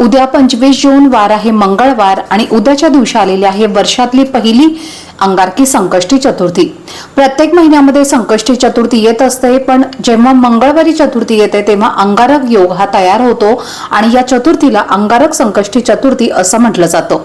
उद्या पंचवीस जून वार आहे मंगळवार आणि उद्याच्या दिवशी आलेली आहे वर्षातली पहिली अंगारकी संकष्टी चतुर्थी. प्रत्येक महिन्यामध्ये संकष्टी चतुर्थी येत असते पण जेव्हा मंगळवारी चतुर्थी येते तेव्हा अंगारक योग हा तयार होतो आणि या चतुर्थीला अंगारक संकष्टी चतुर्थी असं म्हटलं जातं.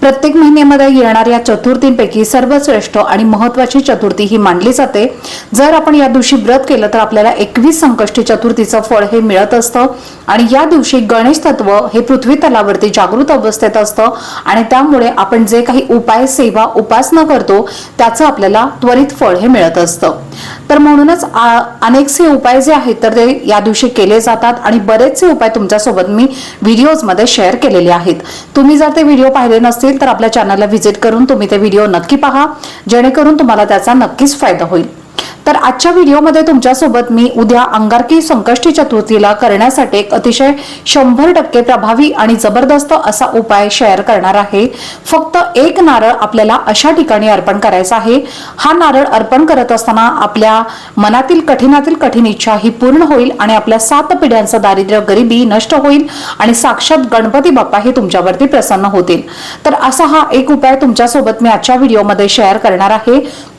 प्रत्येक महिन्यामध्ये येणाऱ्या चतुर्थींपैकी सर्वश्रेष्ठ आणि महत्वाची चतुर्थी ही मानली जाते. जर आपण या दिवशी व्रत केलं तर आपल्याला एकवीस संकष्टी चतुर्थीचं फळ हे मिळत असतं. आणि या दिवशी गणेश तत्व हे पृथ्वी तलावरती जागृत अवस्थेत असतं. आणि त्यामुळे आपण जे काही उपाय सेवा उपासना करतो त्याचं आपल्याला त्वरित फळ हे मिळत असतं. तर म्हणूनच आ- अनेकसे उपाय जे आहेत तर ते या दिवशी केले जातात आणि बरेचसे उपाय तुमच्यासोबत मी व्हिडिओजमध्ये शेअर केलेले आहेत. तुम्ही जर ते व्हिडिओ पाहिले नसतील तर आपल्या चॅनलला व्हिजिट करून तुम्ही ते व्हिडिओ नक्की पहा. जेणेकरून तुम्हाला त्याचा नक्कीच फायदा होईल. तर आजच्या व्हिडिओमध्ये तुमच्यासोबत मी उद्या अंगारकी संकष्टी चतुर्थीला करण्यासाठी एक अतिशय शंभर टक्के प्रभावी आणि जबरदस्त असा उपाय शेअर करणार आहे. फक्त एक नारळ आपल्याला अशा ठिकाणी अर्पण करायचा आहे. हा नारळ अर्पण करत असताना आपल्या मनातील कठीणातील कठीण इच्छा ही पूर्ण होईल आणि आपल्या सात पिढ्यांचं दारिद्र्य गरिबी नष्ट होईल आणि साक्षात गणपती बाप्पा हे तुमच्यावरती प्रसन्न होतील. तर असा हा एक उपाय तुमच्यासोबत मी आजच्या व्हिडिओमध्ये शेअर करणार आहे.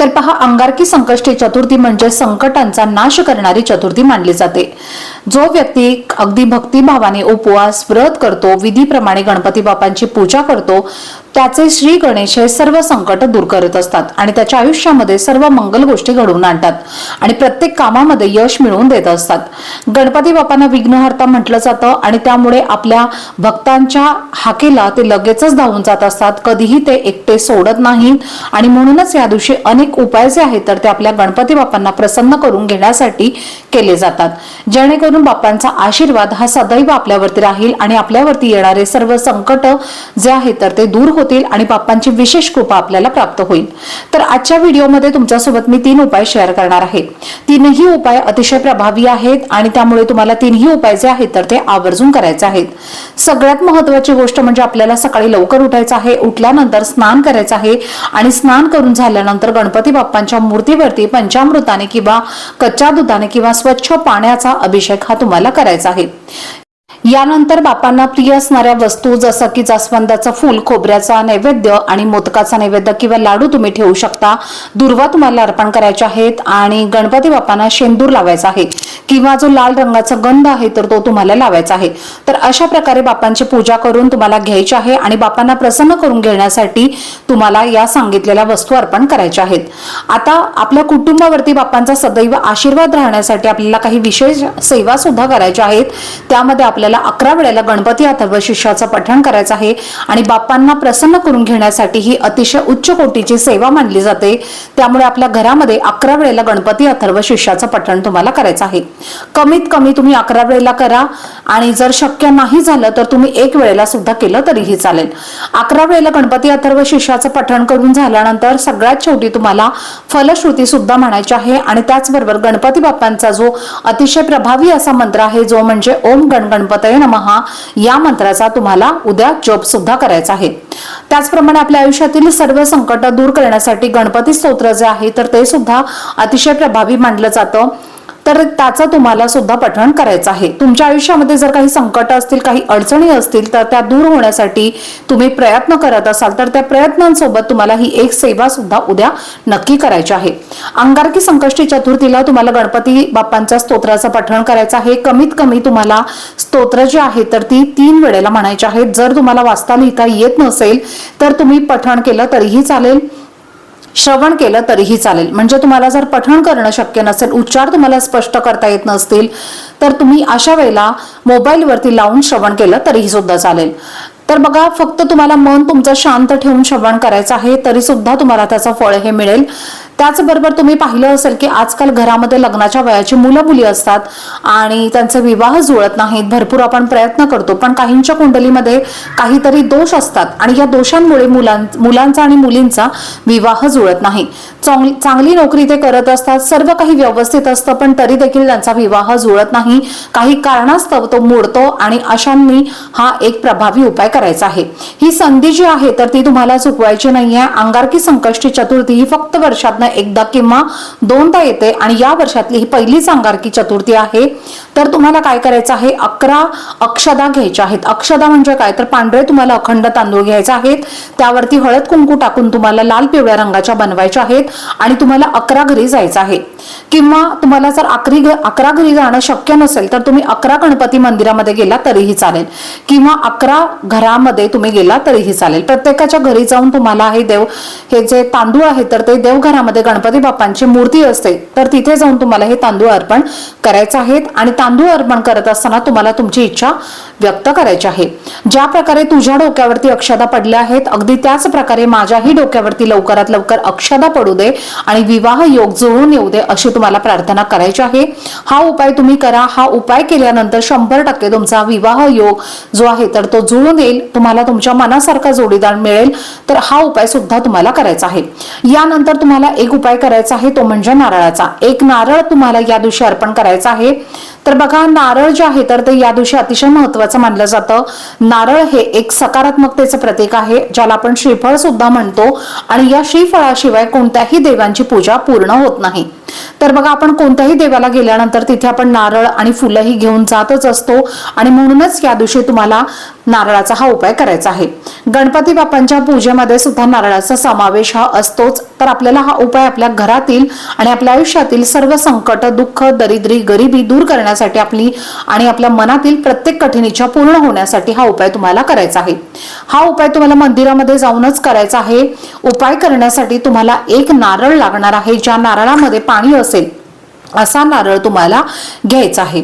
तर पहा अंगारकी संकष्टी चतुर्थी म्हणजे संकटांचा नाश करणारी चतुर्थी मानली जाते. जो व्यक्ती अगदी भक्तिभावाने उपवास व्रत करतो विधीप्रमाणे गणपती बापांची पूजा करतो त्याचे श्री गणेश हे सर्व संकट दूर करत असतात आणि त्याच्या आयुष्यामध्ये सर्व मंगल गोष्टी घडवून आणतात आणि प्रत्येक कामामध्ये यश मिळवून देत असतात. गणपती बाप्पांना विघ्नहर्ता म्हटलं जातं आणि त्यामुळे आपल्या भक्तांच्या हाकेला ते लगेचच धावून जात असतात. कधीही ते एकटे सोडत नाहीत. आणि म्हणूनच या दिवशी अनेक उपाय जे आहेत तर ते आपल्या गणपती बाप्पांना प्रसन्न करून घेण्यासाठी केले जातात. जेणेकरून बाप्पांचा आशीर्वाद हा सदैव आपल्यावरती राहील आणि आपल्यावरती येणारे सर्व संकट जे आहेत तर ते दूर होतील आणि बाप्पांची विशेष कृपा आपल्याला प्राप्त होईल. तर आजच्या व्हिडिओमध्ये तुमच्यासोबत मी तीन उपाय शेअर करणार आहे. तीनही उपाय अतिशय प्रभावी आहेत आणि त्यामुळे तुम्हाला तीनही उपाय जे आहेत तर ते आवर्जून करायचे आहेत. सगळ्यात महत्वाची गोष्ट म्हणजे आपल्याला सकाळी लवकर उठायचं आहे उठल्यानंतर स्नान करायचं आहे आणि स्नान करून झाल्यानंतर गणपती बाप्पांच्या मूर्तीवरती पंचामृताने किंवा कच्च्या दुधाने किंवा स्वच्छ पाण्याचा अभिषेक हा तुम्हाला करायचा आहे. यानंतर बापांना प्रिय असणाऱ्या वस्तू जसं की जास्वंदाचं फूल खोबऱ्याचा नैवेद्य आणि मोदकाचा नैवेद्य किंवा लाडू तुम्ही ठेवू शकता. दुर्वा तुम्हाला अर्पण करायचे आहेत आणि गणपती बाप्पांना शेंदूर लावायचा आहे किंवा जो लाल रंगाचा गंध आहे तर तो तुम्हाला लावायचा आहे. तर अशा प्रकारे बापांची पूजा करून तुम्हाला घ्यायची आहे आणि बापांना प्रसन्न करून घेण्यासाठी तुम्हाला या सांगितलेल्या वस्तू अर्पण करायच्या आहेत. आता आपल्या कुटुंबावरती बाप्पांचा सदैव आशीर्वाद राहण्यासाठी आपल्याला काही विशेष सेवा सुद्धा करायच्या आहेत. त्यामध्ये आपल्याला अकरा वेळेला गणपती अथर्व शिष्याचं पठण करायचं आहे आणि बाप्पांना प्रसन्न करून घेण्यासाठी ही अतिशय उच्च कोटीची सेवा मानली जाते. त्यामुळे आपल्या घरामध्ये अकरा वेळेला गणपती अथर्व शिष्याचं पठण तुम्हाला करायचं आहे. कमीत कमी तुम्ही अकरा वेळेला करा आणि जर शक्य नाही झालं तर तुम्ही एक वेळेला सुद्धा केलं तरीही चालेल. अकरा वेळेला गणपती अथर्व शिष्याचं पठण करून झाल्यानंतर सगळ्यात शेवटी तुम्हाला फलश्रुती सुद्धा म्हणायची आहे आणि त्याचबरोबर गणपती बाप्पांचा जो अतिशय प्रभावी असा मंत्र आहे जो म्हणजे ओम गण गणपतये नमहा या मंत्राचा तुम्हाला उद्या जप सुद्धा करायचा आहे. त्याचप्रमाणे आपल्या आयुष्यातील सर्व संकट दूर करण्यासाठी गणपती स्तोत्र जे आहे तर ते सुद्धा अतिशय प्रभावी मानलं जातं. तर त्याचं तुम्हाला सुद्धा पठण करायचं आहे. तुमच्या आयुष्यामध्ये जर काही संकट असतील काही अडचणी असतील तर त्या दूर होण्यासाठी तुम्ही प्रयत्न करत असाल तर त्या प्रयत्नांसोबत तुम्हाला ही एक सेवा सुद्धा उद्या नक्की करायची आहे. अंगारकी संकष्टी चतुर्थीला तुम्हाला गणपती बाप्पांच्या स्तोत्राचं पठण करायचं आहे. कमीत कमी तुम्हाला स्तोत्र जे आहे तर ती तीन वेळेला म्हणायची आहेत. जर तुम्हाला वाचता लिहिता येत नसेल तर तुम्ही पठण केलं तरीही चालेल. श्रवण केलं तरीही चालेल. म्हणजे तुम्हाला जर पठण करणं शक्य नसेल उच्चार तुम्हाला स्पष्ट करता येत नसतील तर तुम्ही अशा वेळेला मोबाईलवरती लावून श्रवण केलं तरीही सुद्धा चालेल. तर बघा फक्त तुम्हाला मन तुमचं शांत ठेवून श्रवण करायचं आहे तरी सुद्धा तुम्हाला त्याचं फळ हे मिळेल. त्याचबरोबर तुम्ही पाहिलं असेल की आजकाल घरामध्ये लग्नाच्या वयाची मुलं मुली असतात आणि त्यांचे विवाह जुळत नाहीत भरपूर आपण प्रयत्न करतो पण काहींच्या कुंडलीमध्ये काहीतरी दोष असतात आणि या दोषांमुळे मुलां मुलांचा आणि मुलींचा विवाह जुळत नाही. चांगली चांगली नोकरी ते करत असतात सर्व काही व्यवस्थित असतं पण तरी देखील त्यांचा विवाह जुळत नाही. काही कारणास्तव तो मोडतो आणि अशांनी हा एक प्रभावी उपाय करायचा आहे. ही संधी जी आहे तर ती तुम्हाला चुकवायची नाहीये. अंगारकी संकष्टी चतुर्थी ही फक्त वर्षातनं एकदा किंवा दोनदा येते आणि या वर्षातली ही पहिलीच अंगारकी चतुर्थी आहे. तर तुम्हाला काय करायचं आहे? अकरा अक्षदा घ्यायच्या आहेत. अक्षदा म्हणजे काय? तर पांढरे तुम्हाला अखंड तांदूळ घ्यायचे आहेत. त्यावरती हळद कुंकू टाकून तुम्हाला लाल पिवळ्या रंगाच्या बनवायच्या आहेत आणि तुम्हाला अकरा घरी जायचं आहे. किंवा तुम्हाला जर अकरी अकरा घरी जाणं शक्य नसेल तर तुम्ही अकरा गणपती मंदिरामध्ये गेला तरीही चालेल. किंवा अकरा घरामध्ये तुम्ही गेला तरीही चालेल. प्रत्येकाच्या घरी जाऊन तुम्हाला हे देव हे जे तांदूळ आहेत तर ते देवघरामध्ये गणपती बाप्पांची मूर्ती असते तर तिथे जाऊन तुम्हाला हे तांदूळ अर्पण करायचं आहेत. आणि तांदूळ अर्पण करत असताना तुम्हाला तुमची इच्छा व्यक्त करायची आहे. ज्या प्रकारे तुझ्या डोक्यावरती अक्षदा पडल्या आहेत अगदी त्याच प्रकारे माझ्याही डोक्यावरती लवकरात लवकर अक्षदा पडू दे आणि विवाह योग जुळून येऊ दे अशी तुम्हाला प्रार्थना करायची आहे. हा उपाय तुम्ही करा. हा उपाय केल्यानंतर शंभर टक्के तुमचा विवाह योग जो आहे तर तो जुळून येईल. तुम्हाला तुमच्या मनासारखा जोडीदार मिळेल. तर हा उपाय सुद्धा तुम्हाला करायचा आहे. यानंतर तुम्हाला एक उपाय करायचा आहे तो म्हणजे नारळाचा. एक नारळ तुम्हाला या दिवशी अर्पण करायचा आहे. तर बघा नारळ जे आहे तर ते या दिवशी अतिशय महत्वाचं मानलं जातं. नारळ हे एक सकारात्मकतेचं प्रतीक आहे ज्याला आपण श्रीफळ सुद्धा म्हणतो. आणि या श्रीफळाशिवाय कोणत्याही देवांची पूजा पूर्ण होत नाही. तर बघा आपण कोणत्याही देवाला गेल्यानंतर तिथे आपण नारळ आणि फुलंही घेऊन जातच असतो. आणि म्हणूनच या दिवशी तुम्हाला नारळाचा हा उपाय करायचा आहे. गणपती बाप्पांच्या पूजेमध्ये सुद्धा नारळाचा समावेश हा असतोच. तर आपल्याला हा उपाय आपल्या घरातील आणि आपल्या आयुष्यातील सर्व संकट दुःख दरिद्री गरिबी दूर करण्यासाठी आपली आणि आपल्या मनातील प्रत्येक कठीणीच्या पूर्ण होण्यासाठी हा उपाय तुम्हाला करायचा आहे. हा उपाय तुम्हाला मंदिरामध्ये जाऊनच करायचा आहे. उपाय करण्यासाठी तुम्हाला एक नारळ लागणार आहे. ज्या नारळामध्ये पाणी असेल असा नारळ तुम्हाला घ्यायचा आहे.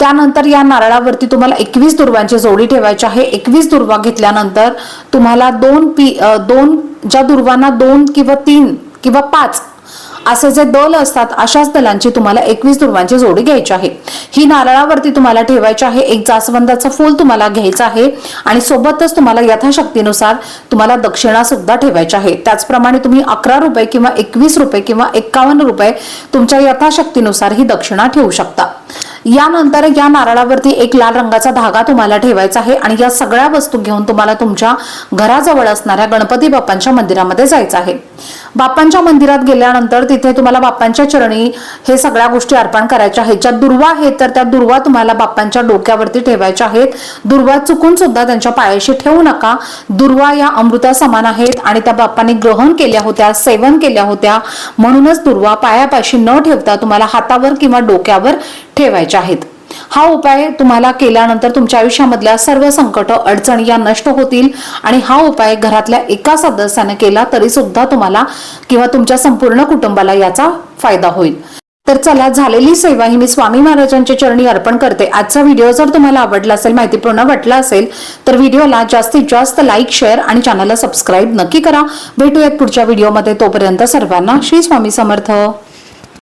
त्यानंतर या नारळावरती तुम्हाला एकवीस दुर्वांची जोडी ठेवायची आहे. एकवीस दुर्वा घेतल्यानंतर तुम्हाला दोन पी दोन ज्या दुर्वांना दोन किंवा तीन किंवा पाच असे जे दल असतात अशाच दलांची तुम्हाला एकवीस दुर्वांची जोडी घ्यायची आहे. ही नारळावरती तुम्हाला ठेवायची आहे. एक जास्वंदाचं फूल तुम्हाला घ्यायचं आहे. आणि सोबतच तुम्हाला यथाशक्तीनुसार तुम्हाला दक्षिणा सुद्धा ठेवायची आहे. त्याचप्रमाणे तुम्ही अकरा रुपये किंवा एकवीस रुपये किंवा एक्कावन्न रुपये तुमच्या यथाशक्तीनुसार ही दक्षिणा ठेवू शकता. यानंतर या नारळावरती एक लाल रंगाचा धागा तुम्हाला ठेवायचा आहे आणि या सगळ्या वस्तू घेऊन तुम्हाला तुमच्या घराजवळ असणाऱ्या गणपती बाप्पांच्या मंदिरामध्ये जायचं आहे. बाप्पांच्या मंदिरात गेल्यानंतर तिथे तुम्हाला बाप्पांच्या चरणी हे सगळ्या गोष्टी अर्पण करायच्या आहेत. ज्या दुर्वा आहेत तर त्या दुर्वा तुम्हाला बाप्पांच्या डोक्यावरती ठेवायच्या आहेत. दुर्वा चुकून सुद्धा त्यांच्या पायाशी ठेवू नका. दुर्वा या अमृता समान आहेत आणि त्या बाप्पांनी ग्रहण केल्या होत्या सेवन केल्या होत्या. म्हणूनच दुर्वा पायापाशी न ठेवता तुम्हाला हातावर किंवा डोक्यावर ठेवायच्या आहेत. हा उपाय तुम्हाला केल्यानंतर तुमच्या आयुष्यामधल्या सर्व संकट अडचणी या नष्ट होतील आणि हा उपाय घरातल्या एका सदस्याने केला तरी सुद्धा तुम्हाला किंवा तुमच्या संपूर्ण कुटुंबाला याचा फायदा होईल. तर चला झालेली सेवा ही मी स्वामी महाराजांच्या चरणी अर्पण करते. आजचा व्हिडिओ जर तुम्हाला आवडला असेल माहितीपूर्ण वाटला असेल तर व्हिडिओला जास्तीत जास्त लाईक शेअर आणि चॅनलला सबस्क्राईब नक्की करा. भेटूयात पुढच्या व्हिडिओमध्ये. तोपर्यंत सर्वांना श्री स्वामी समर्थ.